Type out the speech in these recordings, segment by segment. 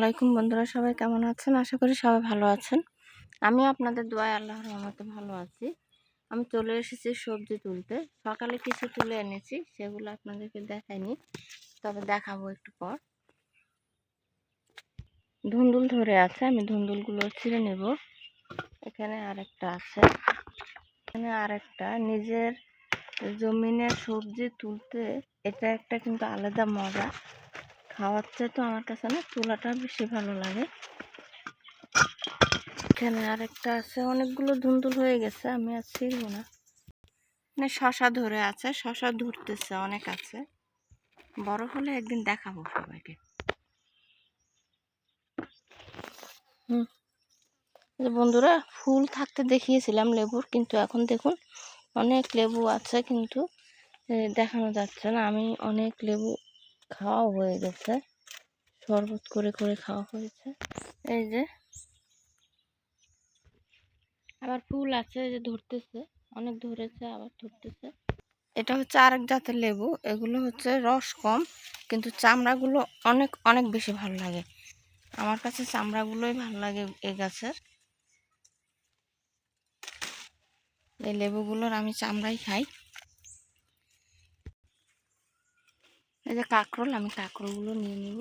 আলাইকুম বন্ধুরা, সবাই কেমন আছেন? আশা করি সবাই ভালো আছেন। আমি আপনাদের দোয়ায় আল্লাহর রহমতে ভালো আছি। আমি চলে এসেছি সবজি তুলতে। সকালে কিছু তুলে এনেছি, সেগুলো আপনাদেরকে দেখাইনি, তবে দেখাবো একটু পর। ধুন্দুল ধরে আছে, আমি ধুন্দুলগুলো ছিঁড়ে নেব। এখানে আরেকটা আছে। এখানে আরেকটা। নিজের জমিনের সবজি তুলতে এটা একটা কিন্তু আলাদা মজা। খাওয়ার চেয়ে তো আমার কাছে না তুলাটা বেশি ভালো লাগে। এখানে আরেকটা আছে, অনেকগুলো ধুন্দুল হয়ে গেছে, আমি আর ছিড়ব না। মানে শশা ধরে আছে, শশা ধরতেছে, অনেক আছে। বড় হলে একদিন দেখাবো সবাইকে। হুম। বন্ধুরা, ফুল থাকতে দেখিয়েছিলাম লেবুর, কিন্তু এখন দেখুন অনেক লেবু আছে, কিন্তু দেখানো যাচ্ছে না। আমি অনেক লেবু খাওয়া হয়ে গেছে। শরবত করে করে খাওয়া হয়েছে। এই যে। আবার ফুল আছে যে ধরতেছে। অনেক ধরেছে, আবার ধরতেছে। এটা হচ্ছে আরেক জাতের লেবু। এগুলো হচ্ছে রস কম, কিন্তু চামড়াগুলো অনেক অনেক বেশি ভালো লাগে। আমার কাছে চামড়াগুলোই ভালো লাগে এই গাছের। এই লেবুগুলোর আমি চামড়াই খাই। এই যে কাঁকরোল, আমি কাঁকরোলগুলো নিয়ে নিব।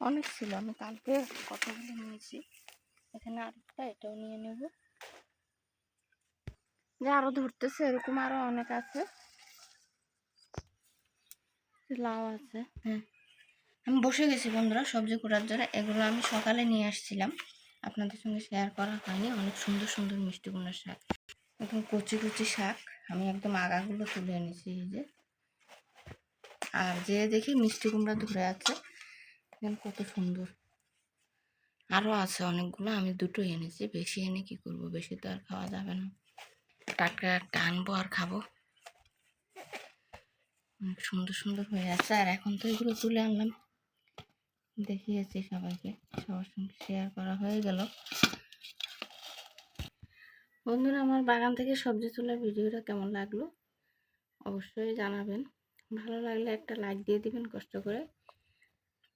অনেক ছিল, আমি কালকে কতগুলো নিয়েছি। এখানে আরেকটা, এটাও নিয়ে নেব। যে আরও ধরতেছে, এরকম আরও অনেক আছে। লাউ আছে হ্যাঁ। আমি বসে গেছি বন্ধুরা, সবজি করার জন্য। এগুলো আমি সকালে নিয়ে আসছিলাম। আপনাদের সঙ্গে শেয়ার করা হয়নি। অনেক সুন্দর সুন্দর মিষ্টি শাক। একদম কচি কচি শাক। আমি একদম আগাগুলো তুলে এনেছি এই যে। আর যে দেখি মিষ্টি কুমড়া ধরে আছে কত সুন্দর। আরও আছে অনেকগুলো, আমি দুটো এনেছি, বেশি এনে কি করব? বেশি তো আর খাওয়া যাবে না। টাটকা একটা আনব আর খাব। অনেক সুন্দর সুন্দর হয়ে আছে। আর এখন তো এগুলো তুলে আনলাম। দেখিয়েছি সবাইকে। সবার সঙ্গে শেয়ার করা হয়ে গেল। বন্ধুরা, আমার বাগান থেকে সবজি তোলার ভিডিওটা কেমন লাগল? অবশ্যই জানাবেন। ভালো লাগলে একটা লাইক দিয়ে দিবেন কষ্ট করে।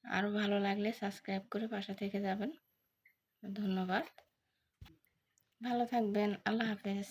আরও ভালো লাগলে সাবস্ক্রাইব করে পাশে থেকে যাবেন। ধন্যবাদ। ভালো থাকবেন। আল্লাহ হাফেজ।